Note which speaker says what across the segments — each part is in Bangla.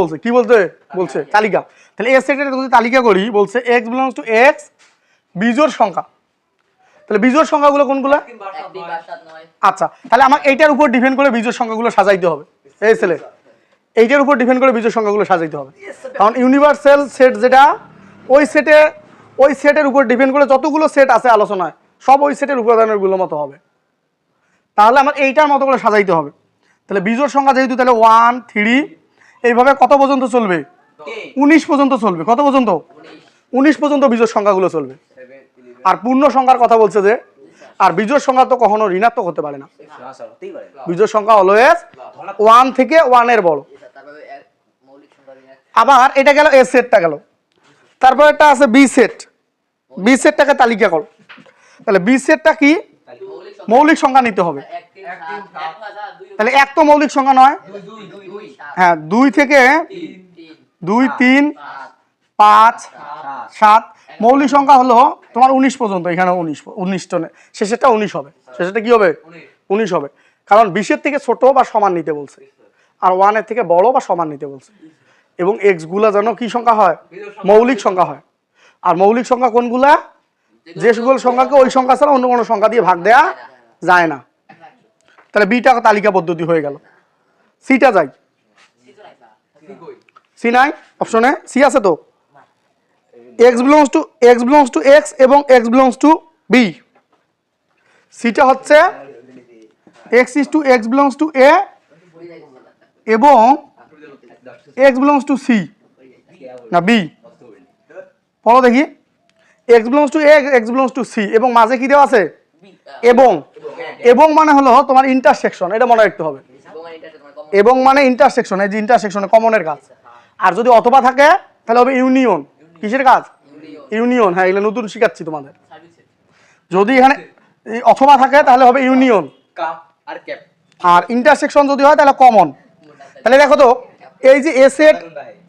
Speaker 1: বলছে? কি বলতে বলছে তালিকা। তাহলে এ সেটের যদি তালিকা করি বলছে এক্স বিলংস টু এক্স বিজোড় সংখ্যা। তাহলে বিজোড় সংখ্যাগুলো কোনগুলো? আচ্ছা তাহলে আমার এইটার উপর ডিপেন্ড করে বিজোড় সংখ্যাগুলো সাজাইতে হবে। এই ছেলে এইটার উপর ডিপেন্ড করে বিজোড় সংখ্যাগুলো সাজাইতে হবে। কারণ ইউনিভার্সাল সেট যেটা ওই সেটে ওই সেটের উপর ডিপেন্ড করে যতগুলো সেট আছে আলোচনায় সব ওই সেটের উপাদানেরগুলো মতো হবে। তাহলে আমার এইটার মতো করে সাজাইতে হবে। তাহলে বিজোর সংখ্যা যেহেতু তাহলে ওয়ান থ্রি এইভাবে কত পর্যন্ত চলবে? উনিশ পর্যন্ত চলবে। কত পর্যন্ত? উনিশ পর্যন্ত বিজোড় সংখ্যাগুলো চলবে। আর পূর্ণ সংখ্যার কথা বলছে যে আর বিজোড় সংখ্যা তো কখনো ঋণাত্মক হতে পারে না। বিজোড় সংখ্যা অলওয়েজ ওয়ান থেকে ওয়ানের বড়। আবার এটা গেল এ সেটটা গেল। তারপর একটা আছে বি সেট বি সেটটাকে তালিকা করো। তাহলে বি সেটটা কি?
Speaker 2: মৌলিক সংখ্যা
Speaker 1: নিতে হবে। তাহলে এক তো মৌলিক সংখ্যা নয়। হ্যাঁ দুই থেকে দুই, তিন, পাঁচ, সাত। মৌলিক সংখ্যা হলো তোমার উনিশ পর্যন্ত, এখানে উনিশ উনিশটা নে- শেষেরটা উনিশ হবে। শেষেরটা কি হবে? উনিশ হবে। কারণ বিশের থেকে ছোট বা সমান নিতে বলছে, আর ওয়ানের থেকে বড় বা সমান নিতে বলছে। এবং এক্সগুলা যেন কি সংখ্যা হয়? মৌলিক সংখ্যা হয়। আর মৌলিক সংখ্যা কোনগুলা? যে সকল সংখ্যাকে ওই সংখ্যা ছাড়া অন্য কোনো সংখ্যা দিয়ে ভাগ দেয়া যায় না। তাহলে বিটা তালিকা পদ্ধতি হয়ে গেল। সিটা যাই। সি নাই? অপশনে সি আছে তো? X belongs to X belongs to X এবং এক্স বিলংস টু বি সিটা হচ্ছে X is to X belongs to A এবং এক্স বিলংস টু সি না বি পড়ো দেখি। X belongs to A X belongs to C এবং মাঝে কি দেওয়া আছে? এবং এবং মানে হলো তোমার ইন্টারসেকশন এটা মনে রাখতে হবে।
Speaker 2: এবং
Speaker 1: মানে ইন্টারসেকশন এই যে ইন্টারসেকশনে কমনের কাজ। আর যদি অথবা থাকে তাহলে হবে ইউনিয়ন কিসের কাজ? ইউনিয়ন হ্যাঁ এগুলো নতুন শিখাচ্ছি তোমাদের। যদি এখানে অথবা থাকে তাহলে হবে ইউনিয়ন
Speaker 3: আর
Speaker 1: ইন্টারসেকশন যদি হয় তাহলে কমন তাহলে দেখো তো এই যে এ সেট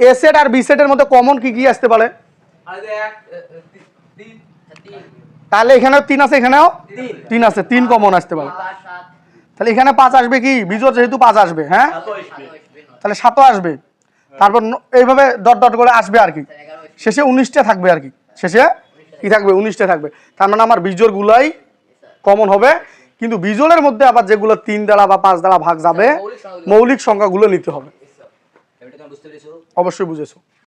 Speaker 1: এ সেট আর বি সেটের মধ্যে কমন কি কি আসতে পারে? তাহলে এখানেও তিন আছে এখানেও তিন। আছে তিন কমন আসতে পারে। তাহলে এখানে পাঁচ আসবে কি? বিজোর যেহেতু পাঁচ আসবে হ্যাঁ? তাহলে সাতও আসবে। তারপর এইভাবে ডট ডট করে আসবে আর কি। শেষে উনিশটা থাকবে আর কি। শেষে কি থাকবে? উনিশটা থাকবে। তার মানে আমার বিজোর গুলাই কমন হবে। কিন্তু বিজোরের মধ্যে আবার যেগুলো তিন দ্বারা বা পাঁচ দ্বারা ভাগ যাবে
Speaker 2: মৌলিক সংখ্যাগুলো-
Speaker 1: নিতে হবে। অবশ্যই বুঝেছ।